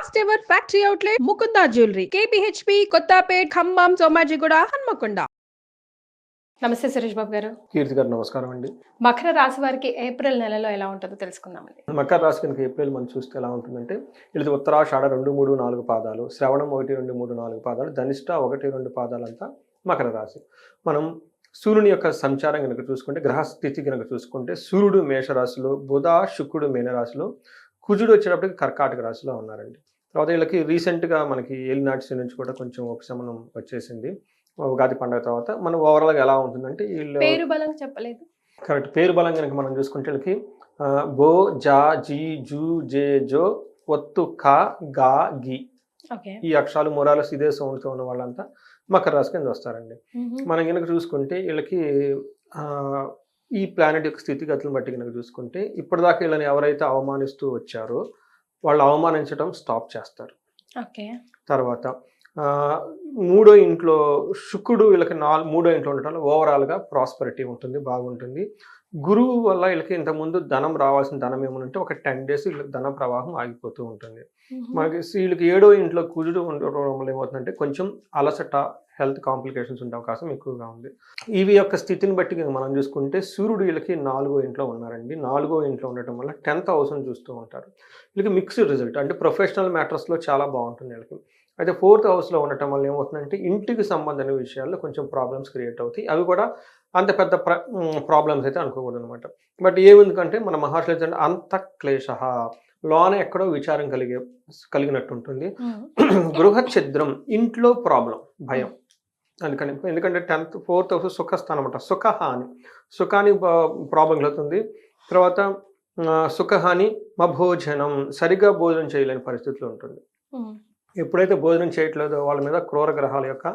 First ever factory outlet Mukunda jewellery KPHP Kothapet Khammam Somajiguda Hanmakonda నమస్తే సురేష్ బాబు గారు. కీర్తి గారు నమస్కారం అండి. మకర రాశి వారికి ఏప్రిల్ నెలలో ఎలా ఉంటుందో తెలుసుకుందామండి. మకర రాశి కనుక ఏప్రిల్ మంత్ చూస్తే ఎలా ఉంటుందంటే ఇది ఉత్తరాషాఢ రెండు మూడు నాలుగు పాదాలు శ్రవణం ఒకటి రెండు మూడు నాలుగు పాదాలు ధనిష్ట ఒకటి రెండు పాదాలంతా మకర రాశి. మనం సూర్యుని యొక్క సంచారం కనుక చూసుకుంటే గ్రహస్థితి కనుక చూసుకుంటే సూర్యుడు మేషరాశిలో బుధ శుక్రుడు మీనరాశిలో కుజుడు వచ్చేటప్పటికి కర్కాటక రాశిలో ఉన్నారండి. తర్వాత వీళ్ళకి రీసెంట్గా మనకి ఏలినాటి నుంచి కూడా కొంచెం ఉపశమనం వచ్చేసింది. ఉగాది పండుగ తర్వాత మనం ఓవరాల్గా ఎలా ఉంటుందంటే వీళ్ళు పేరు బలం చెప్పలేదు. కరెక్ట్ పేరు బలం కనుక మనం చూసుకుంటే వీళ్ళకి బో జా జీ జూ జే జో ఒత్తు కా గా గి. ఈ అక్షరాలు మొరాలస్ ఇదే సౌండ్తో ఉన్న వాళ్ళంతా మకర రాశి కింద వస్తారండి. మనం కనుక చూసుకుంటే వీళ్ళకి ఈ ప్లానెట్ యొక్క స్థితిగతులను బట్టి కనుక చూసుకుంటే ఇప్పటిదాకా వీళ్ళని ఎవరైతే అవమానిస్తూ వచ్చారో వాళ్ళు అవమానించడం స్టాప్ చేస్తారు. ఓకే. తర్వాత మూడో ఇంట్లో శుక్రుడు వీళ్ళకి నాలుగు మూడో ఇంట్లో ఉండటం వల్ల ఓవరాల్గా ప్రాస్పరిటీ ఉంటుంది బాగుంటుంది. గురువు వల్ల వీళ్ళకి ఇంతకుముందు ధనం రావాల్సిన ధనం ఏమనంటే ఒక టెన్ డేస్ వీళ్ళకి ధన ప్రవాహం ఆగిపోతూ ఉంటుంది. మనకి వీళ్ళకి ఏడో ఇంట్లో కుజుడు ఉండడం వల్ల ఏమవుతుందంటే కొంచెం అలసట హెల్త్ కాంప్లికేషన్స్ ఉండే అవకాశం ఎక్కువగా ఉంది. ఇవి యొక్క స్థితిని బట్టి మనం చూసుకుంటే సూర్యుడు వీళ్ళకి నాలుగో ఇంట్లో ఉన్నారండి. నాలుగో ఇంట్లో ఉండటం వల్ల టెన్త్ హౌస్ని చూస్తూ ఉంటారు. వీళ్ళకి మిక్స్డ్ రిజల్ట్ అంటే ప్రొఫెషనల్ మ్యాటర్స్లో చాలా బాగుంటుంది వీళ్ళకి. అయితే ఫోర్త్ హౌస్లో ఉండటం వల్ల ఏమవుతుందంటే ఇంటికి సంబంధించిన విషయాల్లో కొంచెం ప్రాబ్లమ్స్ క్రియేట్ అవుతాయి. అవి కూడా అంత పెద్ద ప్ర ప్రాబ్లమ్స్ అయితే అనుకోకూడదు అనమాట బట్ ఏమెందుకంటే మన మహర్షులు ఏంటంటే అంత క్లేశ లోన ఎక్కడో విచారం కలిగే కలిగినట్టు ఉంటుంది గృహ ఛిద్రం ఇంట్లో ప్రాబ్లం భయం. అందుకని ఎందుకంటే టెన్త్ ఫోర్త్ హౌస్ సుఖస్థానం అనమాట సుఖహాని సుఖానికి ప్రాబ్లం కలుగుతుంది. తర్వాత సుఖహాని మభోజనం సరిగా భోజనం చేయలేని పరిస్థితులు ఉంటుంది. ఎప్పుడైతే భోజనం చేయట్లేదో వాళ్ళ మీద క్రూర గ్రహాల యొక్క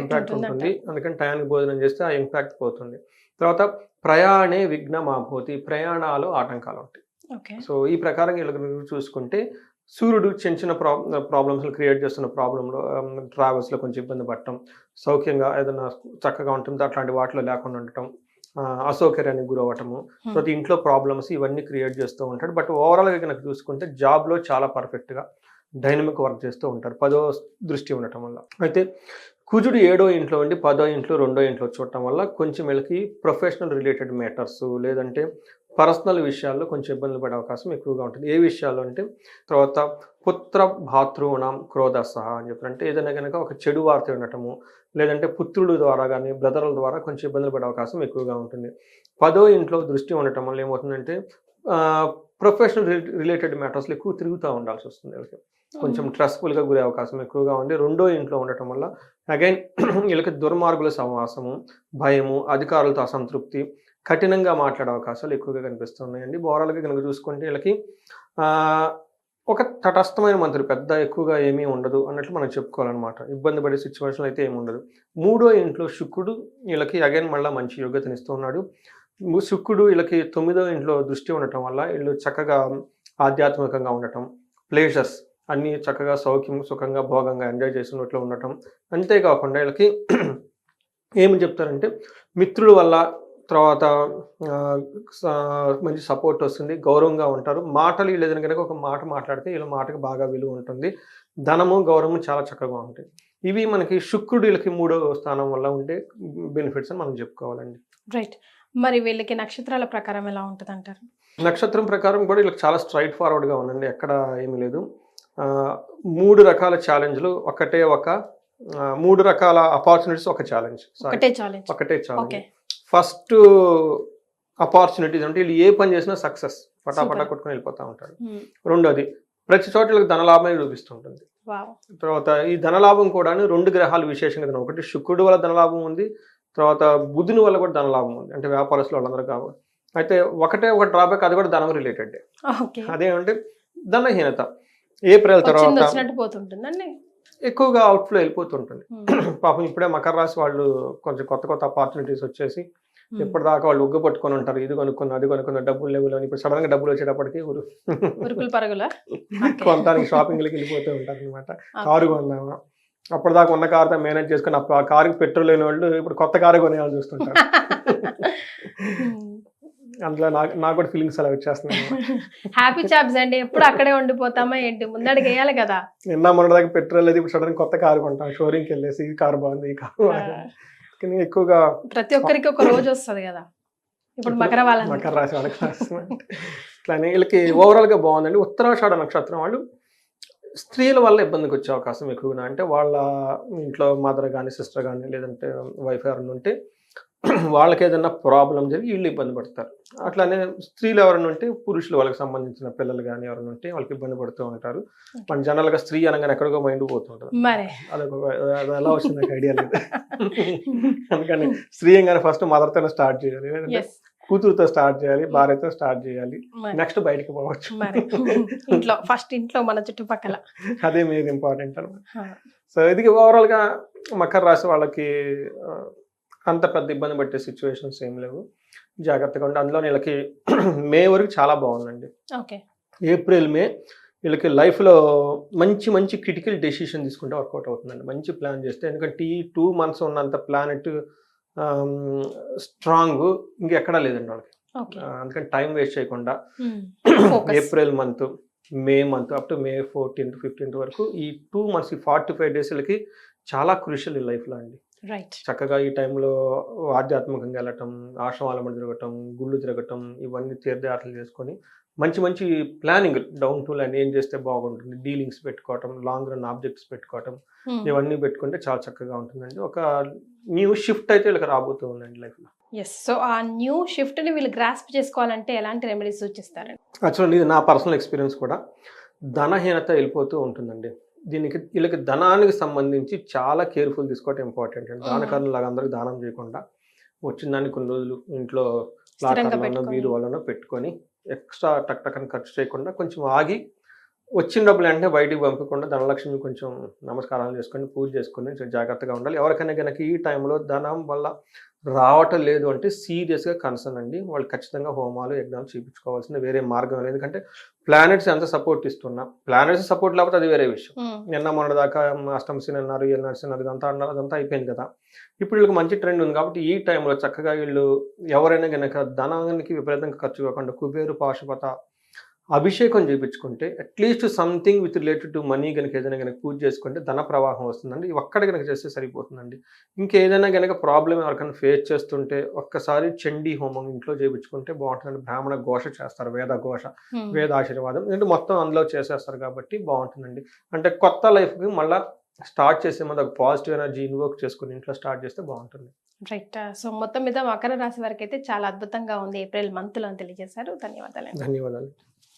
ఇంపాక్ట్ ఉంటుంది. అందుకని టయానికి భోజనం చేస్తే ఆ ఇంపాక్ట్ పోతుంది. తర్వాత ప్రయాణే విఘ్నం ఆపోతి ప్రయాణాలు ఆటంకాలు ఉంటాయి. ఓకే. సో ఈ ప్రకారం వీళ్ళకి చూసుకుంటే సూర్యుడు చిన్న చిన్న ప్రా ప్రాబ్లమ్స్ క్రియేట్ చేస్తున్న ప్రాబ్లంలో ట్రావెల్స్లో కొంచెం ఇబ్బంది పడటం సౌఖ్యంగా ఏదైనా చక్కగా ఉంటుంది అట్లాంటి వాటిలో లేకుండా ఉండటం అసౌకర్యానికి గురవ్వటము ప్రతి ఇంట్లో ప్రాబ్లమ్స్ ఇవన్నీ క్రియేట్ చేస్తూ ఉంటాడు. బట్ ఓవరాల్గా కనుక చూసుకుంటే జాబ్లో చాలా పర్ఫెక్ట్గా డైనమిక్ వర్క్ చేస్తూ ఉంటారు. పదో దృష్టి ఉండటం వల్ల. అయితే కుజుడు ఏడో ఇంట్లో ఉండి పదో ఇంట్లో రెండో ఇంట్లో చూడటం వల్ల కొంచెం వీళ్ళకి ప్రొఫెషనల్ రిలేటెడ్ మ్యాటర్స్ లేదంటే పర్సనల్ విషయాల్లో కొంచెం ఇబ్బందులు పడే అవకాశం ఎక్కువగా ఉంటుంది. ఏ విషయాలు అంటే తర్వాత పుత్ర భాతృణం క్రోధ సహా అని చెప్పారు అంటే ఏదైనా కనుక ఒక చెడు వార్త ఉండటము లేదంటే పుత్రుడు ద్వారా కానీ బ్రదర్ల ద్వారా కొంచెం ఇబ్బందులు పడే అవకాశం ఎక్కువగా ఉంటుంది. పదో ఇంట్లో దృష్టి ఉండటం వల్ల ఏమవుతుందంటే ప్రొఫెషనల్ రిలేటెడ్ మ్యాటర్స్లో ఎక్కువ తిరుగుతూ ఉండాల్సి వస్తుంది వీళ్ళకి కొంచెం స్ట్రెస్ఫుల్గా గురే అవకాశం ఎక్కువగా ఉంది. రెండో ఇంట్లో ఉండటం వల్ల అగైన్ వీళ్ళకి దుర్మార్గుల సమాసము భయము అధికారులతో అసంతృప్తి కఠినంగా మాట్లాడే అవకాశాలు ఎక్కువగా కనిపిస్తున్నాయండి. ఓవరాల్గా కనుక చూసుకుంటే వీళ్ళకి ఒక తటస్థమైన మంత్రి పెద్ద ఎక్కువగా ఏమీ ఉండదు అన్నట్లు మనం చెప్పుకోవాలన్నమాట. ఇబ్బంది పడే సిచ్యువేషన్ అయితే ఏమి ఉండదు. మూడో ఇంట్లో శుక్రుడు వీళ్ళకి అగైన్ మళ్ళీ మంచి యోగ్యతనిస్తూ ఉన్నాడు. ము- శుక్రుడు వీళ్ళకి తొమ్మిదో ఇంట్లో దృష్టి ఉండటం వల్ల వీళ్ళు చక్కగా ఆధ్యాత్మికంగా ఉండటం ప్లేసెస్ అన్నీ చక్కగా సౌఖ్యం సుఖంగా భోగంగా ఎంజాయ్ చేసినట్లు ఉండటం. అంతేకాకుండా వీళ్ళకి ఏమి చెప్తారంటే మిత్రుల వల్ల తర్వాత మంచి సపోర్ట్ వస్తుంది గౌరవంగా ఉంటారు. మాటలు లేదని కనుక ఒక మాట మాట్లాడితే వీళ్ళ మాటకు బాగా విలువ ఉంటుంది. ధనము గౌరవము చాలా చక్కగా ఉంటాయి. ఇవి మనకి శుక్రుడు వీళ్ళకి మూడో స్థానం వల్ల ఉండే బెనిఫిట్స్ అని మనం చెప్పుకోవాలండి. రైట్ మరి వీళ్ళకి నక్షత్రాల ప్రకారం ఎలా ఉంటుంది అంటారు నక్షత్రం ప్రకారం కూడా వీళ్ళకి చాలా స్ట్రైట్ ఫార్వర్డ్గా ఉందండి ఎక్కడ ఏమీ లేదు. మూడు రకాల ఛాలెంజ్లు ఒకటే ఒక మూడు రకాల అపార్చునిటీస్ ఒక ఛాలెంజ్ ఒకటే ఛాలెంజ్ ఒకటే ఛాలెంజ్ ఓకే. ఫస్ట్ అపార్చునిటీస్ అంటే వీళ్ళు ఏ పని చేసినా సక్సెస్ పటాపటా. కొట్టుకొని వెళ్ళిపోతూ ఉంటారు. రెండోది ప్రతి చోట వీళ్ళకి ధనలాభమే చూపిస్తుంటుంది. వావ్ తర్వాత ఈ ధనలాభం కూడా రెండు గ్రహాలు విశేషంగా. ఒకటి శుక్రుడు వల్ల ధనలాభం ఉంది తర్వాత బుధుని వల్ల కూడా ధనలాభం ఉంది. అంటే వ్యాపారస్తులు వాళ్ళందరూ కావాలి అయితే ఒకటే ఒక డ్రాబ్యాక్ అది కూడా ధనం రిలేటెడ్ అదేమంటే ధనహీనత. ఏప్రిల్ తర్వాత ఎక్కువగా అవుట్ఫ్లో వెళ్ళిపోతుంటుంది పాపం ఇప్పుడే మకర రాశి వాళ్ళు కొంచెం కొత్త కొత్త ఆపర్చునిటీస్ వచ్చేసి ఎప్పటిదాకా వాళ్ళు ఉగ్గు పట్టుకొని ఉంటారు. ఇది కొనుక్కున్న అది కొనుక్కున్న డబ్బులు లేవు అని ఇప్పుడు సడన్గా డబ్బులు వచ్చేటప్పటికి ఊరు కొంతానికి షాపింగ్లకి వెళ్ళిపోతూ ఉంటారు అనమాట కారు కొందామా? అప్పటిదాకా ఉన్న కారుతో మేనేజ్ చేసుకుని ఆ కారుకి పెట్రోల్ లేని వాళ్ళు ఇప్పుడు కొత్త కారు కొనేయాలని చూస్తుంటారు. అందులో నాకు నాకు కూడా ఫీలింగ్స్ అలా వచ్చేస్తున్నాయి హ్యాపీ చాప్స్ అండి. ఎప్పుడు అక్కడే ఉండిపోతామా ఏంటి? ముందడుగు వేయాలి కదా. నిన్న మొన్న దాకా పెట్రోల్ అది ఇప్పుడు సడన్ కొత్త కారు కొంటాం. షోరూమ్కి వెళ్ళేసి ఈ కారు బాగుంది ఈ కారు బాగుంది. కానీ ఎక్కువగా ప్రతి ఒక్కరికి ఒక రోజు వస్తది కదా. ఇప్పుడు మకర వాళ్ళ మకర రాశి వాళ్ళకి. ఇట్లానే వీళ్ళకి ఓవరాల్గా బాగుందండి. ఉత్తరాషాఢ నక్షత్రం వాళ్ళు స్త్రీల వల్ల ఇబ్బందికి వచ్చే అవకాశం ఎక్కువగా అంటే వాళ్ళ ఇంట్లో మదర్ కానీ సిస్టర్ కానీ లేదంటే వైఫ్ ఎవరైనా ఉంటే వాళ్ళకి ఏదైనా ప్రాబ్లం జరిగి వీళ్ళు ఇబ్బంది పడతారు. అట్లానే స్త్రీలు ఎవరైనా ఉంటే పురుషులు వాళ్ళకి సంబంధించిన పిల్లలు కానీ ఎవరైనా ఉంటే వాళ్ళకి ఇబ్బంది పడుతూ ఉంటారు. మన జనరల్గా స్త్రీ అనగానే ఎక్కడికో మైండ్ పోతుంటారు అదొక అది ఎలా వచ్చింది నాకు ఐడియా లేదు. అందుకని స్త్రీ అనగానే ఫస్ట్ మదర్తోనే స్టార్ట్ చేయాలి. కూతురుతో స్టార్ట్ చేయాలి భార్యతో స్టార్ట్ చేయాలి నెక్స్ట్ బయటకు పోవచ్చు. ఇంట్లో ఫస్ట్ ఇంట్లో మన చుట్టుపక్కల. అదే మీరు ఇంపార్టెంట్ అనమాట సో ఇది ఓవరాల్గా మకర రాశి వాళ్ళకి అంత పెద్ద ఇబ్బంది పట్టే సిచ్యువేషన్స్ ఏం లేవు. జాగ్రత్తగా ఉండి అందులో వీళ్ళకి మే వరకు చాలా బాగుందండి. ఓకే. ఏప్రిల్ మే వీళ్ళకి లైఫ్లో మంచి మంచి క్రిటికల్ డెసిషన్ తీసుకుంటే వర్కౌట్ అవుతుందండి. మంచి ప్లాన్ చేస్తే ఎందుకంటే ఈ టూ మంత్స్ ఉన్నంత ప్లానెట్ స్ట్రాంగ్ ఇంకెక్కడా లేదండి వాళ్ళకి. అందుకని టైం వేస్ట్ చేయకుండా April month May month up to May fourteenth fifteenth వరకు ఈ టూ మంత్స్ ఈ ఫార్టీ ఫైవ్ డేస్లకి చాలా క్రూషియల్ ఈ లైఫ్లో అండి. చక్కగా ఈ టైంలో ఆధ్యాత్మికంగా వెళ్ళటం ఆశ్రమాల మీద తిరగటం గుళ్ళు తిరగటం ఇవన్నీ తీర్థయాత్రలు చేసుకొని మంచి మంచి ప్లానింగ్ డౌన్ టు లైన్ ఏం చేస్తే బాగుంటుంది డీలింగ్స్ పెట్టుకోవటం లాంగ్ రన్ ఆబ్జెక్ట్స్ పెట్టుకోవటం ఇవన్నీ పెట్టుకుంటే చాలా చక్కగా ఉంటుందండి. ఒక న్యూ షిఫ్ట్ అయితే వీళ్ళకి రాబోతూ ఉందండి లైఫ్లో. ఎస్ సో ఆ న్యూ షిఫ్ట్ని వీళ్ళు గ్రాస్ప్ చేసుకోవాలంటే ఎలాంటి రెమెడీస్ సూచిస్తారండి యాక్చువల్లీ ఇది నా పర్సనల్ ఎక్స్పీరియన్స్ కూడా. ధనహీనత వెళ్ళిపోతూ ఉంటుందండి. దీనికి వీళ్ళకి ధనానికి సంబంధించి చాలా కేర్ఫుల్ తీసుకోవటం ఇంపార్టెంట్ అండి. దానకర్ణం లాగా అందరికి దానం చేయకుండా వచ్చిన దాన్ని కొన్ని రోజులు ఇంట్లో పెట్టుకొని. వీధి వాళ్ళనో పెట్టుకొని ఎక్స్ట్రా టక్ టక్ అని ఖర్చు చేయకుండా కొంచెం ఆగి వచ్చిన డబ్బులు వెంటనే బయటికి పంపకుండా ధనలక్ష్మి కొంచెం నమస్కారాలు చేసుకొని పూజ చేసుకొని జాగ్రత్తగా ఉండాలి. ఎవరికైనా కనుక ఈ టైంలో ధనం వల్ల రావటం లేదు అంటే సీరియస్గా కన్సర్న్ అండి. వాళ్ళు ఖచ్చితంగా హోమాలు యజ్ఞాలు చూపించుకోవాల్సిన వేరే మార్గం లేదు. ఎందుకంటే ప్లానెట్స్ ఎంత సపోర్ట్ ఇస్తున్నా ప్లానెట్స్ సపోర్ట్ లేకపోతే అది వేరే విషయం. నిన్న మొన్న దాకా అష్టమశని అన్నారు ఏళ్ళు నడిచినారు ఇదంతా అన్నారు అదంతా అయిపోయింది కదా. ఇప్పుడు వీళ్ళకి మంచి ట్రెండ్ ఉంది కాబట్టి ఈ టైంలో చక్కగా వీళ్ళు ఎవరైనా కనుక ధనానికి విపరీతంగా ఖర్చు కాకుండా కుబేరు పాశుపత అభిషేకం చేయించుకుంటే at least something with related to money కనుక ఏదైనా కనుక పూజ చేసుకుంటే ధన ప్రవాహం వస్తుందండి. ఒక్కడ కనుక చేస్తే సరిపోతుందండి. ఇంకేదైనా కనుక ప్రాబ్లం ఎవరికైనా ఫేస్ చేస్తుంటే ఒక్కసారి చండీ హోమం ఇంట్లో చేయించుకుంటే బాగుంటుందండి. బ్రాహ్మణ ఘోష చేస్తారు వేద ఘోష వేద ఆశీర్వాదం. ఎందుకంటే మొత్తం అందులో చేసేస్తారు కాబట్టి బాగుంటుందండి. అంటే కొత్త లైఫ్కి మళ్ళీ స్టార్ట్ చేసే ముందు ఒక పాజిటివ్ ఎనర్జీ ఇన్వోక్ చేసుకుని ఇంట్లో స్టార్ట్ చేస్తే బాగుంటుంది. రైట్ సో మొత్తం మీద మకర రాశి వారికి అయితే చాలా అద్భుతంగా ఉంది ఏప్రిల్ మంత్లో అని తెలియజేశారు. ధన్యవాదాలు ధన్యవాదాలు.